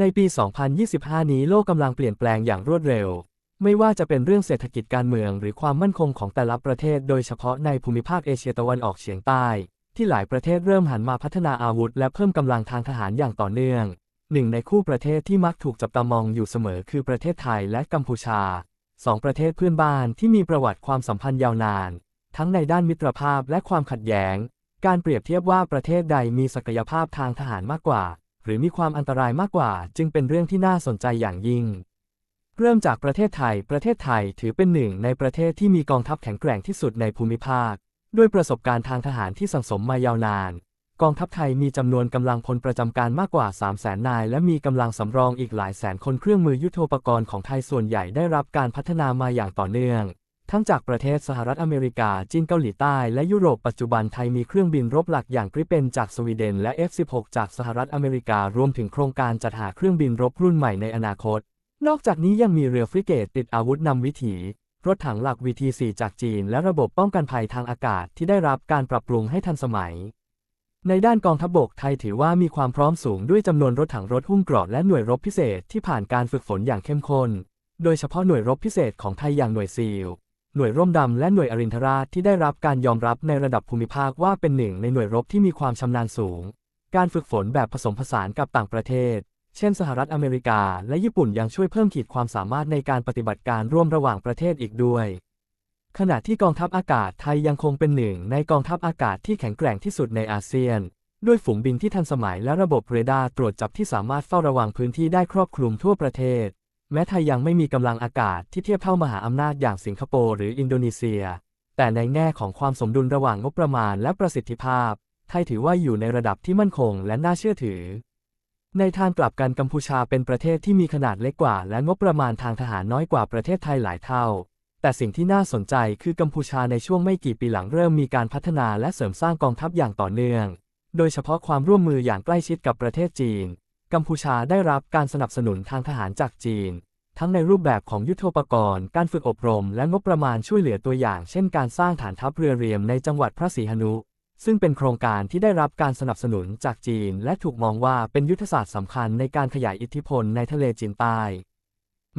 ในปี 2025 นี้โลกกำลังเปลี่ยนแปลงอย่างรวดเร็ว ไม่ว่าจะเป็นเรื่องเศรษฐกิจการเมืองหรือความมั่นคงของแต่ละประเทศ โดยเฉพาะในภูมิภาคเอเชียตะวันออกเฉียงใต้ ที่หลายประเทศเริ่มหันมาพัฒนาอาวุธ และเพิ่มกำลังทางทหารอย่างต่อเนื่อง หนึ่งในคู่ประเทศที่มักถูกจับตามองอยู่เสมอคือประเทศไทยและกัมพูชาสองประเทศเพื่อนบ้านที่มีประวัติความสัมพันธ์ยาวนาน ทั้งในด้านมิตรภาพและความขัดแย้ง การเปรียบเทียบว่าประเทศใดมีศักยภาพทางทหารมากกว่า หรือมีความอันตรายมากกว่า จึงเป็นเรื่องที่น่าสนใจอย่างยิ่ง เริ่มจากประเทศไทย ประเทศไทยถือเป็นหนึ่งในประเทศที่มีกองทัพแข็งแกร่งที่สุดในภูมิภาค ด้วยประสบการณ์ทางทหารที่สังสมมายาวนาน กองทัพไทยมีจำนวนกำลังพลประจำการมากกว่า 3 0 0แสนนาย และมีกำลังสำรองอีกหลายแสนคนเครื่องมือยุทโธปกรณ์ของไทยส่วนใหญ่ได้รับการพัฒนามาอย่างต่อเนื่อง ทั้งจากประเทศสหรัฐอเมริกา จีนเกาหลีใต้ และยุโรปปัจจุบันไทยมีเครื่องบินรบหลักอย่างกริเปนจากสวีเดนและ F-16 จากสหรัฐอเมริการวมถึงโครงการจัดหาเครื่องบินรบรุ่นใหม่ในอนาคต นอกจากนี้ยังมีเรือฟริเกตติดอาวุธนำวิถี รถถังหลัก VT-4 จากจีน และระบบป้องกันภัยทางอากาศที่ได้รับการปรับปรุงให้ทันสมัย ในด้านกองทัพบกไทยถือว่ามีความพร้อมสูงด้วยจำนวนรถถังรถหุ้มเกราะและหน่วยรบพิเศษที่ผ่านการฝึกฝนอย่างเข้มข้น โดยเฉพาะหน่วยรบพิเศษของไทยอย่างหน่วยซีล หน่วยร่มดำและหน่วยอรินทราชที่ได้รับการยอมรับในระดับภูมิภาคว่าเป็นหนึ่งในหน่วยรบที่มีความชำนาญสูง การฝึกฝนแบบผสมผสานกับต่างประเทศ เช่น สหรัฐอเมริกา และญี่ปุ่นยังช่วยเพิ่มขีดความสามารถในการปฏิบัติการร่วมระหว่างประเทศอีกด้วย ขณะที่กองทัพอากาศไทยยังคงเป็นหนึ่งในกองทัพอากาศที่แข็งแกร่งที่สุดในอาเซียน ด้วยฝูงบินที่ทันสมัยและระบบเรดาร์ตรวจจับที่สามารถเฝ้าระวังพื้นที่ได้ครอบคลุมทั่วประเทศ แม้ไทยยังไม่มีกำลังอากาศที่เทียบเท่ามหาอำนาจอย่างสิงคโปร์หรืออินโดนีเซีย แต่ในแง่ของความสมดุลระหว่างงบประมาณและประสิทธิภาพ ไทยถือว่าอยู่ในระดับที่มั่นคงและน่าเชื่อถือ ในทางกลับกันกัมพูชาเป็นประเทศที่มีขนาดเล็กกว่า และงบประมาณทางทหารน้อยกว่าประเทศไทยหลายเท่า แต่สิ่งที่น่าสนใจคือกัมพูชาในช่วงไม่กี่ปีหลังเริ่มมีการพัฒนาและเสริมสร้างกองทัพอย่างต่อเนื่อง โดยเฉพาะความร่วมมืออย่างใกล้ชิดกับประเทศจีน กัมพูชาได้รับการสนับสนุนทางทหารจากจีน ทั้งในรูปแบบของยุทโธปกรณ์ การฝึกอบรม และงบประมาณช่วยเหลือตัวอย่าง เช่นการสร้างฐานทัพเรือเรียมในจังหวัดพระศรีหนุ ซึ่งเป็นโครงการที่ได้รับการสนับสนุนจากจีน และถูกมองว่าเป็นยุทธศาสตร์สำคัญในการขยายอิทธิพลในทะเลจีนใต้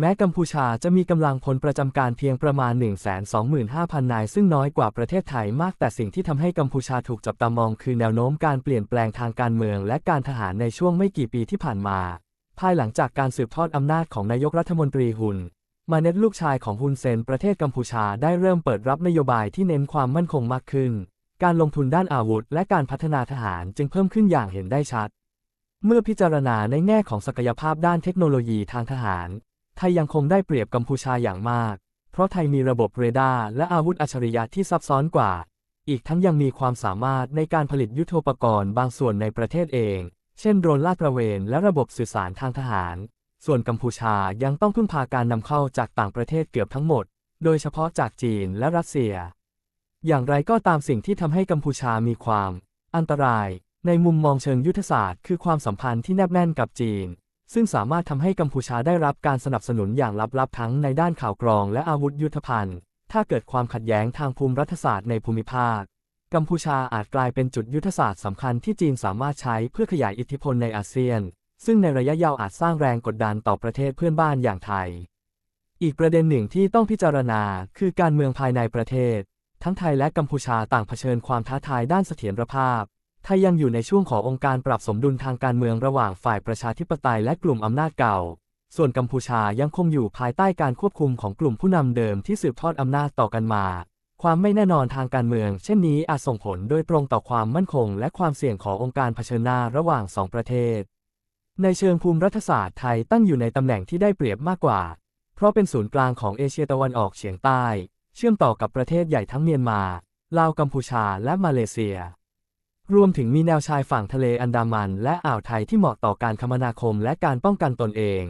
แม้กัมพูชาจะมีกำลังพลประจำการเพียงประมาณ 125,000 นาย ซึ่งน้อยกว่าประเทศไทยมากแต่สิ่งที่ทำให้กัมพูชาถูกจับตามองคือแนวโน้มการเปลี่ยนแปลงทางการเมืองและการทหารในช่วงไม่กี่ปีที่ผ่านมา ภายหลังจากการสืบทอดอำนาจของนายกรัฐมนตรีฮุน มาเน็ตลูกชายของฮุนเซนประเทศกัมพูชาได้เริ่มเปิดรับนโยบายที่เน้นความมั่นคงมากขึ้น การลงทุนด้านอาวุธ และการพัฒนาทหารจึงเพิ่มขึ้นอย่างเห็นได้ชัด เมื่อพิจารณาในแง่ของศักยภาพด้านเทคโนโลยีทางทหาร ไทยยังคงได้เปรียบกัมพูชาอย่างมาก เพราะไทยมีระบบเรดาร์และอาวุธอัจฉริยะที่ซับซ้อนกว่า อีกทั้งยังมีความสามารถในการผลิตยุทโธปกรณ์บางส่วนในประเทศเอง เช่นโดรนลาดตระเวนและระบบสื่อสารทางทหาร ส่วนกัมพูชายังต้องพึ่งพาการนำเข้าจากต่างประเทศเกือบทั้งหมด โดยเฉพาะจากจีนและรัสเซีย อย่างไรก็ตามสิ่งที่ทำให้กัมพูชามีความ อันตราย ในมุมมองเชิงยุทธศาสตร์ คือความสัมพันธ์ที่แนบแน่นกับจีน ซึ่งสามารถทำให้กัมพูชาได้รับการสนับสนุนอย่างลับๆทั้งในด้านข่าวกรองและอาวุธยุทธภัณฑ์ ถ้าเกิดความขัดแย้งทางภูมิรัฐศาสตร์ในภูมิภาค กัมพูชาอาจกลายเป็นจุดยุทธศาสตร์สำคัญที่จีนสามารถใช้เพื่อขยายอิทธิพลในอาเซียน ซึ่งในระยะยาวอาจสร้างแรงกดดันต่อประเทศเพื่อนบ้านอย่างไทย อีกประเด็นหนึ่งที่ต้องพิจารณาคือการเมืองภายในประเทศ ทั้งไทยและกัมพูชาต่างเผชิญความท้าทายด้านเสถียรภาพ ไทยยังอยู่ในช่วงขององค์การปรับสมดุลทางการเมืองระหว่างฝ่ายประชาธิปไตยและกลุ่มอำนาจเก่า ส่วนกัมพูชายังคงอยู่ภายใต้การควบคุมของกลุ่มผู้นำเดิมที่สืบทอดอำนาจต่อกันมา ความไม่แน่นอนทางการเมือง เช่นนี้อาจส่งผลโดยตรงต่อความมั่นคง และความเสี่ยงขององค์การเผชิญหน้าระหว่างสองประเทศ ในเชิงภูมิรัฐศาสตร์ไทยตั้งอยู่ในตำแหน่งที่ได้เปรียบมากกว่า เพราะเป็นศูนย์กลางของเอเชียตะวันออกเฉียงใต้ เชื่อมต่อกับประเทศใหญ่ทั้งเมียนมา ลาวกัมพูชาและมาเลเซีย รวมถึงมีแนวชายฝั่งทะเลอันดามัน และอ่าวไทยที่เหมาะต่อการคมนาคมและการป้องกันตนเอง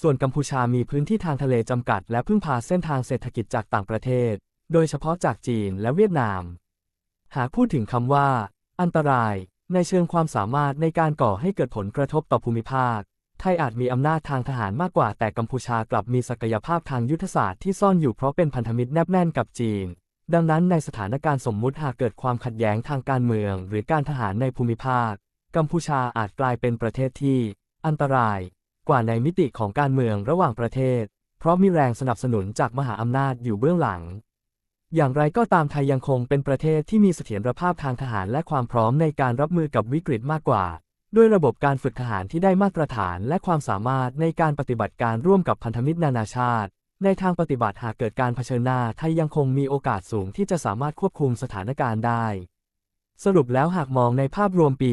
ส่วนกัมพูชามีพื้นที่ทางทะเลจำกัด และพึ่งพาเส้นทางเศรษฐกิจจากต่างประเทศ โดยเฉพาะจากจีนและเวียดนาม หากพูดถึงคำว่า อันตราย ในเชิงความสามารถในการก่อให้เกิดผลกระทบต่อภูมิภาค ไทยอาจมีอำนาจทางทหารมากกว่า แต่กัมพูชากลับมีศักยภาพทางยุทธศาสตร์ที่ซ่อนอยู่เพราะเป็นพันธมิตรแนบแน่นกับจีน ดังนั้นในสถานการณ์สมมุติหากเกิดความขัดแย้งทางการเมือง หรือการทหารในภูมิภาค กัมพูชาอาจกลายเป็นประเทศที่ อันตราย กว่าในมิติของการเมืองระหว่างประเทศ เพราะมีแรงสนับสนุนจากมหาอำนาจอยู่เบื้องหลัง อย่างไรก็ตามไทยยังคงเป็นประเทศที่มีเสถียรภาพทางทหารและความพร้อมในการรับมือกับวิกฤตมากกว่า ด้วยระบบการฝึกทหารที่ได้มาตรฐานและความสามารถในการปฏิบัติการร่วมกับพันธมิตรนานาชาติ ในทางปฏิบัติหากเกิดการเผชิญหน้าไทยยังคงมีโอกาสสูงที่จะสามารถควบคุมสถานการณ์ได้ สรุปแล้วหากมองในภาพรวมปี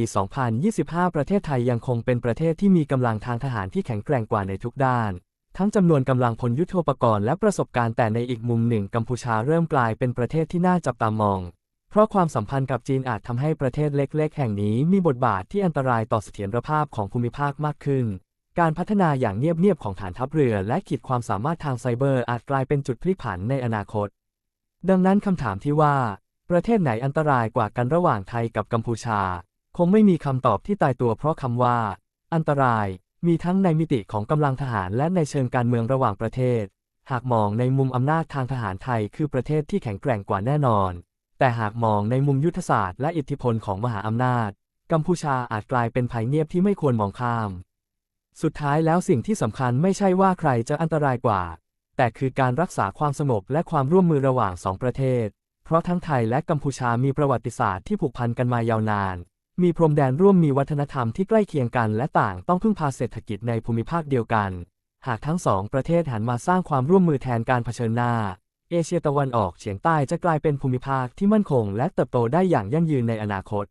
2025 ประเทศไทยยังคงเป็นประเทศที่มีกำลังทางทหารที่แข็งแกร่งกว่าในทุกด้าน ทั้งจำนวนกำลังพลยุทโธปกรณ์และประสบการณ์แต่ในอีกมุมหนึ่งกัมพูชาเริ่มกลายเป็นประเทศที่น่าจับตามอง เพราะความสัมพันธ์กับจีนอาจทำให้ประเทศเล็ก ๆ แห่งนี้มีบทบาทที่อันตรายต่อเสถียรภาพของภูมิภาคมากขึ้น การพัฒนาอย่างเงียบๆของฐานทัพเรือและขีดความสามารถทางไซเบอร์อาจกลายเป็นจุดพลิกผันในอนาคต ดังนั้นคำถามที่ว่า ประเทศไหนอันตรายกว่ากันระหว่างไทยกับกัมพูชา คงไม่มีคำตอบที่ตายตัวเพราะคำว่า อันตรายมีทั้งในมิติของกำลังทหารและในเชิงการเมืองระหว่างประเทศ หากมองในมุมอำนาจทางทหารไทยคือประเทศที่แข็งแกร่งกว่าแน่นอน แต่หากมองในมุมยุทธศาสตร์และอิทธิพลของมหาอำนาจ กัมพูชาอาจกลายเป็นภัยเงียบที่ไม่ควรมองข้าม สุดท้ายแล้วสิ่งที่สำคัญไม่ใช่ว่าใครจะอันตรายกว่า แต่คือการรักษาความสงบและความร่วมมือระหว่างสองประเทศ เพราะทั้งไทยและกัมพูชามีประวัติศาสตร์ที่ผูกพันกันมายาวนาน มีพรมแดนร่วมมีวัฒนธรรมที่ใกล้เคียงกันและต่างต้องพึ่งพาเศรษฐกิจในภูมิภาคเดียวกัน หากทั้งสองประเทศหันมาสร้างความร่วมมือแทนการเผชิญหน้า เอเชียตะวันออกเฉียงใต้จะกลายเป็นภูมิภาคที่มั่นคง และเติบโตได้อย่างยั่งยืนในอนาคต